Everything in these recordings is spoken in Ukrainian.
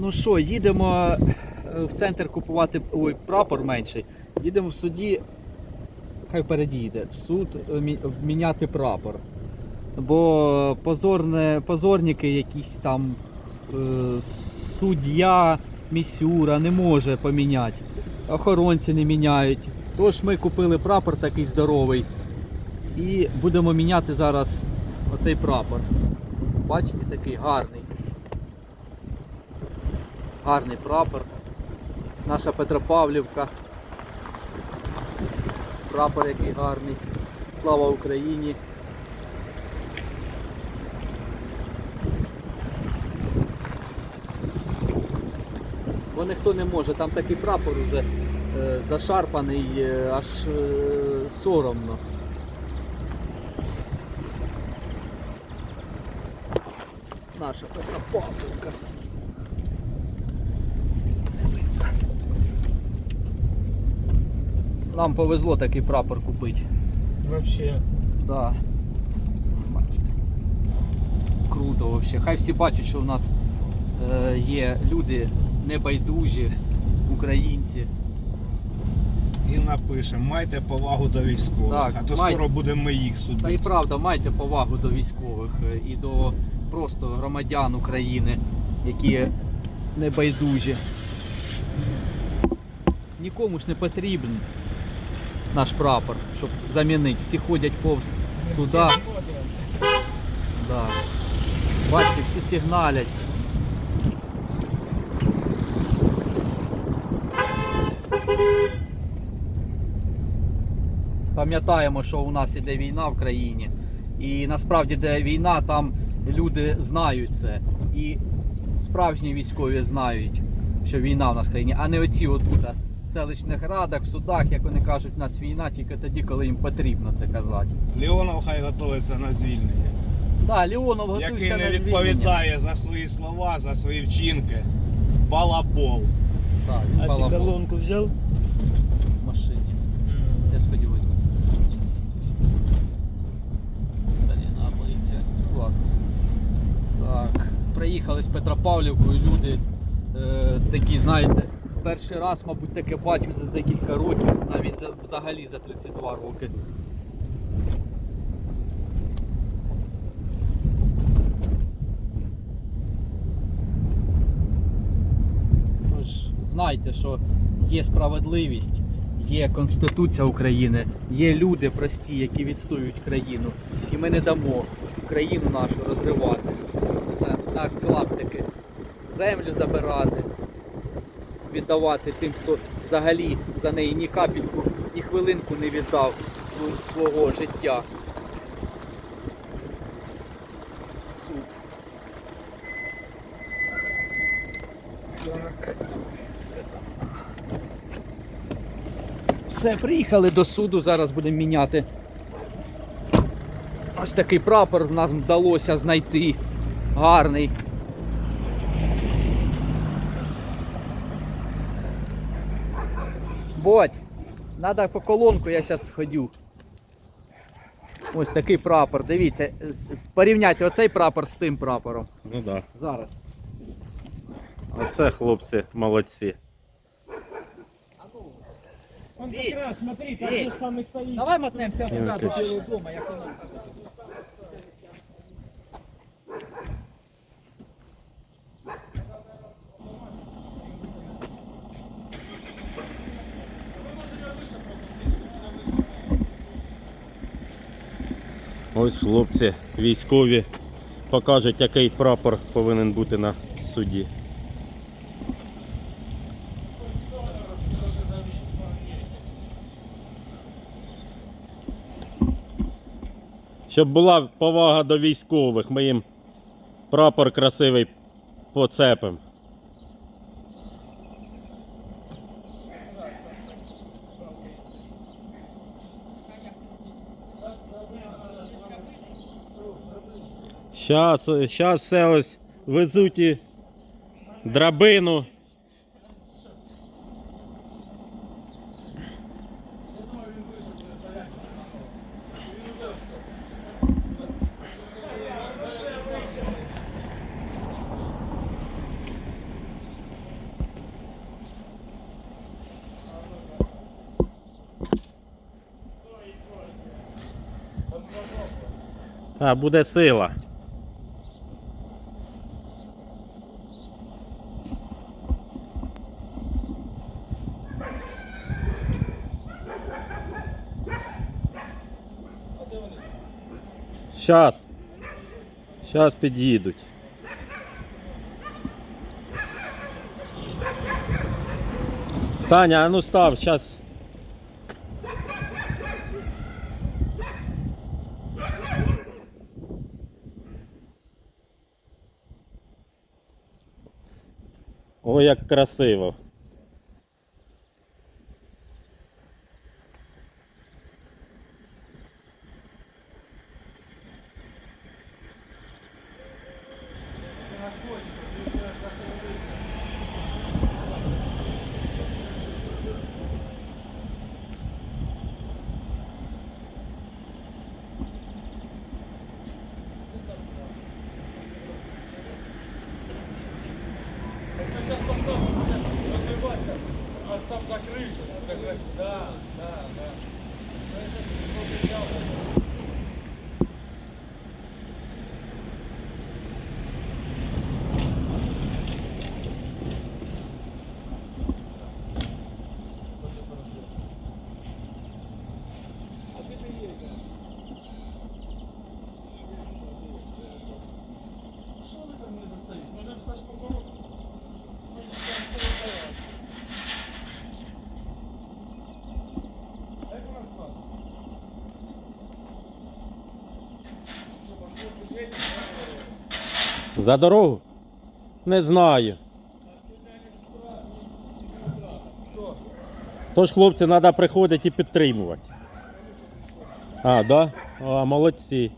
Ну що, їдемо е, в центр купувати ой, прапор менший. Їдемо в суді, хай передійде, в суд е, міняти прапор. Бо позорне, позорники якісь там е, суддя, місюра не може поміняти. Охоронці не міняють. Тож ми купили прапор такий здоровий. І будемо міняти зараз оцей прапор. Бачите, такий гарний. Гарний прапор. Наша Петропавлівка. Прапор який гарний. Слава Україні! Бо ніхто не може, там такий прапор уже е, зашарпаний, е, аж е, соромно. Наша Петропавлівка. Нам повезло такий прапор купити. Вообще. Да. Бачите. Круто вообще. Хай всі бачать, що у нас е, є люди небайдужі, українці. І напишемо, майте повагу до військових, Так, а то май- скоро будемо ми їх Та і правда, майте повагу до військових е, і до просто громадян України, які небайдужі. Нікому ж не потрібен наш прапор, щоб замінити. Всі ходять повз суда. Да. Бачите, всі сигналять. Пам'ятаємо, що у нас іде війна в країні. І насправді, де війна, там люди знають це. І справжні військові знають, що війна в нас в країні, а не оці отут селищних радах, в судах, як вони кажуть, у нас війна тільки тоді, коли їм потрібно це казати. Леонов хай готується на звільнення. Так, Леонов Який не на звільнення. відповідає за свої слова, за свої вчинки. Балабол. Так, він А балабол ты колонку взял? в машині. Я сходив щас. Блін, або і взяти. Ну ладно. Так, приїхали з Петропавлівкою, люди е, такі, знаєте, перший раз, мабуть, таке бачу за декілька років, навіть за, взагалі за 32 роки. Тож знайте, що є справедливість, є Конституція України, є люди прості, які відстоюють країну. І ми не дамо країну нашу розривати на, на клаптики, землю забирати, віддавати тим, хто взагалі за неї ні капельку, ні хвилинку не віддав свого життя. Суд. Так. Все, приїхали до суду, зараз будемо міняти. Ось такий прапор в нас вдалося знайти. Гарний. Бодь, треба по колонку, я зараз сходю. Ось такий прапор. Дивіться, порівняйте оцей прапор з тим прапором. Ну да. Зараз. Оце хлопці молодці. Он как раз, смотри, там же и стоит. Давай виключи. Білого дому, Ось хлопці військові покажуть, який прапор повинен бути на суді. Щоб була повага до військових, ми їм прапор красивий поцепимо. Щас, щас все ось везуть і драбину. А, буде сила. Щас. Щас під'їдуть. Саня, а ну став, щас. Ой, як красиво. Да, да, да. Що ви там не достають? Може встать по Як у нас склад? Що, маршрут движення? За дорогу? Не знаю. Тож, хлопці, треба приходити і підтримувати. А, да? А, молодці.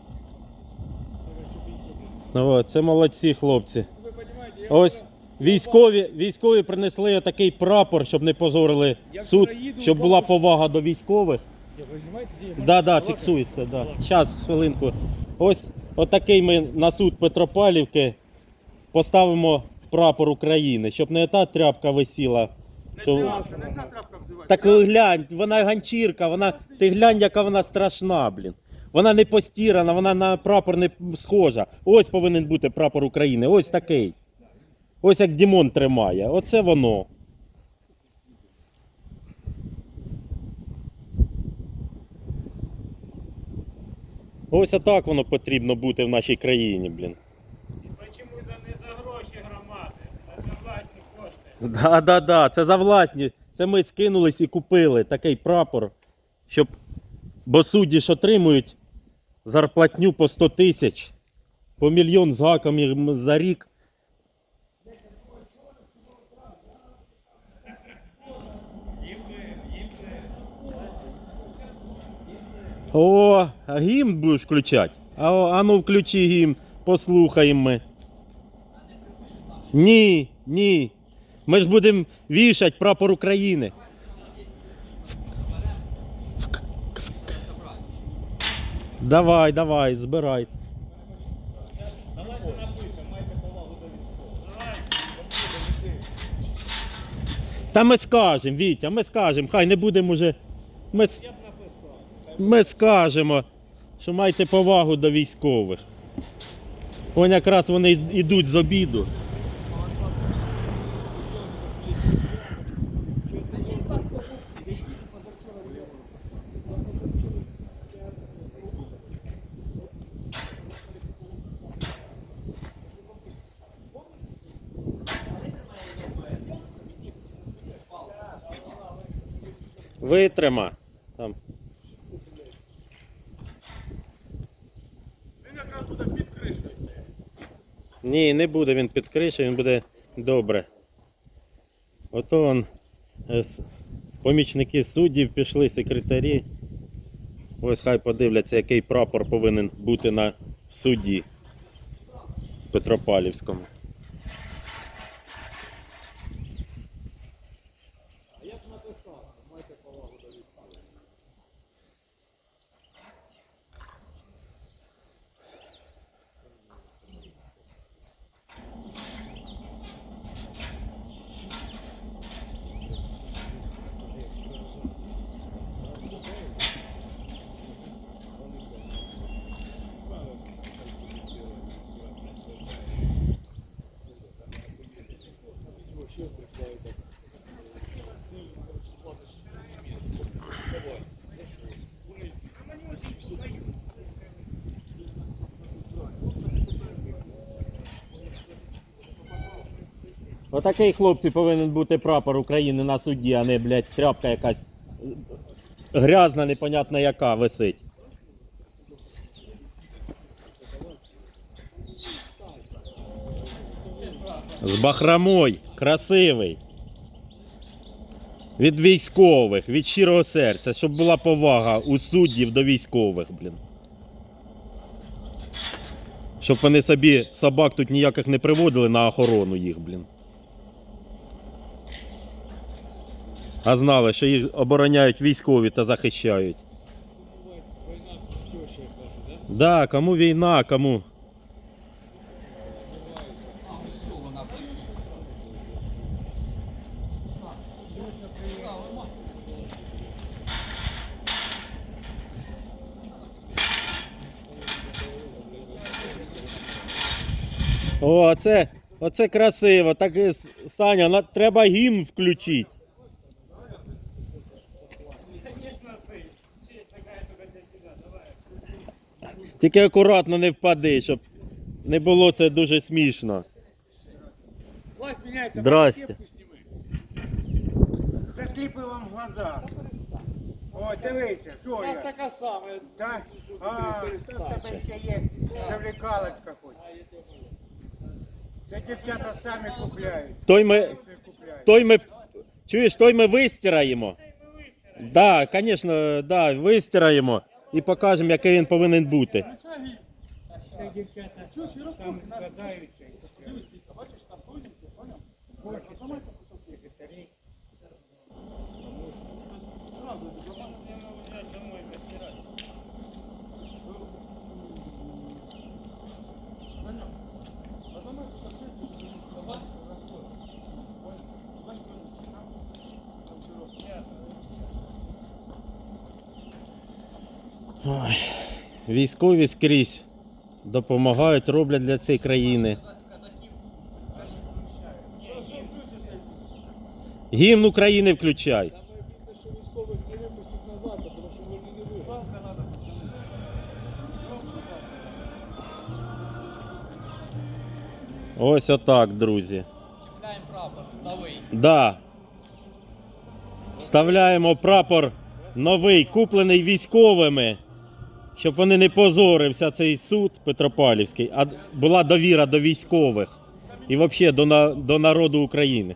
Ну, от, це молодці хлопці. Ось військові, військові принесли такий прапор, щоб не позорили суд, щоб була повага до військових. Можу Да, да, фіксується, да. Зараз, хвилинку. Ось отакий ми на суд Петропавлівки поставимо прапор України, щоб не та тряпка висіла. Що... Так глянь, вона ганчірка, вона. Ти глянь, яка вона страшна, блін. Вона не постірана, вона на прапор не схожа. Ось повинен бути прапор України. Ось такий. Ось як Дімон тримає. Оце воно. Ось отак воно потрібно бути в нашій країні, блін. Чому це не за гроші громади, а за власні кошти? Да, да, да, це за власні. Це ми скинулись і купили такий прапор, щоб. Бо судді ж отримують зарплатню по 100 тисяч, по мільйон з гаком за рік. О, а гімн будеш включати? А, а ну включи гімн, послухаємо ми. Ні, ні. Ми ж будемо вішати прапор України. Давай, давай, збирай. Та ми скажемо, Вітя, ми скажемо, хай не будемо вже. Ми, ми скажемо, що майте повагу до військових. Вон якраз вони йдуть з обіду. Витрима. Там. Він якраз буде під кришкою стояти. Ні, не буде він під кришею, він буде добре. Ото он, е, помічники суддів пішли, секретарі. Ось хай подивляться, який прапор повинен бути на суді Петропавлівському. Отакий хлопці повинен бути прапор України на суді, а не, блядь, тряпка якась грязна, непонятна яка висить. З бахромой, красивий. Від військових, від щирого серця, щоб була повага у суддів до військових, блін. Щоб вони собі собак тут ніяких не приводили на охорону їх, блін. А знали, що їх обороняють військові та захищають. Так, Да, кому війна, кому. О, оце, оце красиво. Так, і Саня, на, треба гімн включити. Тільки акуратно не впади, щоб не було це дуже смішно. Власть меняется. Здрасте. Закліпи вам глаза. О, дивися, що У нас я? така сама. Так? А, в тебе ще є завлікалочка хоч. Це дівчата самі купляють. Той ми, купляють. той ми, чуєш, той ми вистираємо. Да, звісно, да, вистираємо і покажемо, який він повинен бути. Це дівчата складаються. Хочеш. Ой, військові скрізь допомагають, роблять для цієї країни. Гімн України включай. Ось отак, друзі. Чіпляємо прапор, новий. Да. Вставляємо прапор новий, куплений військовими, щоб вони не позорився цей суд Петропавлівський, а була довіра до військових і взагалі до, на- до народу України.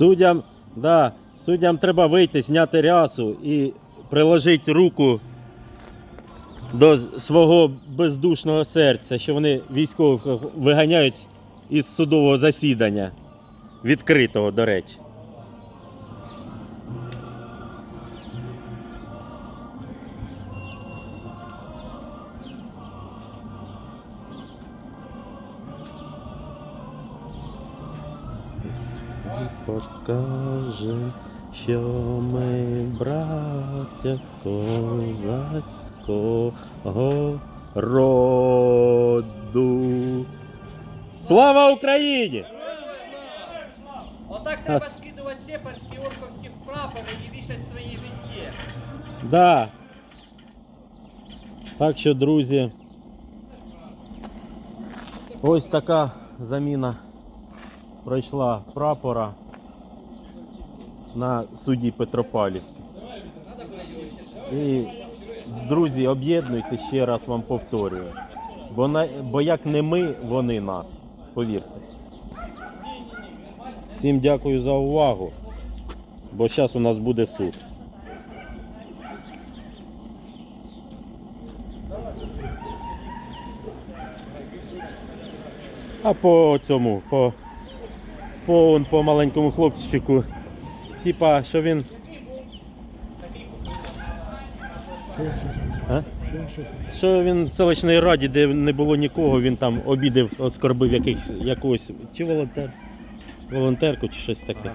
Суддям, да, суддям треба вийти, зняти рясу і приложити руку до свого бездушного серця, що вони військових виганяють із судового засідання. Відкритого, до речі. Покаже, що ми браття козацького роду. Слава Україні! Отак треба скидувати сепарські орковські прапори і вішати свої везде. Да. Так що, друзі, ось така заміна пройшла прапора на суді Петропавлівки. І, друзі, об'єднуйте ще раз вам повторюю. Бо, на, бо як не ми, вони нас. Повірте. Всім дякую за увагу. Бо зараз у нас буде суд. А по цьому, по, по, по маленькому хлопчику. Типа, що він. А? Що він в селищній раді, де не було нікого, він там обідив, оскорбив якихось, якогось чи волонтер, волонтерку, чи щось таке.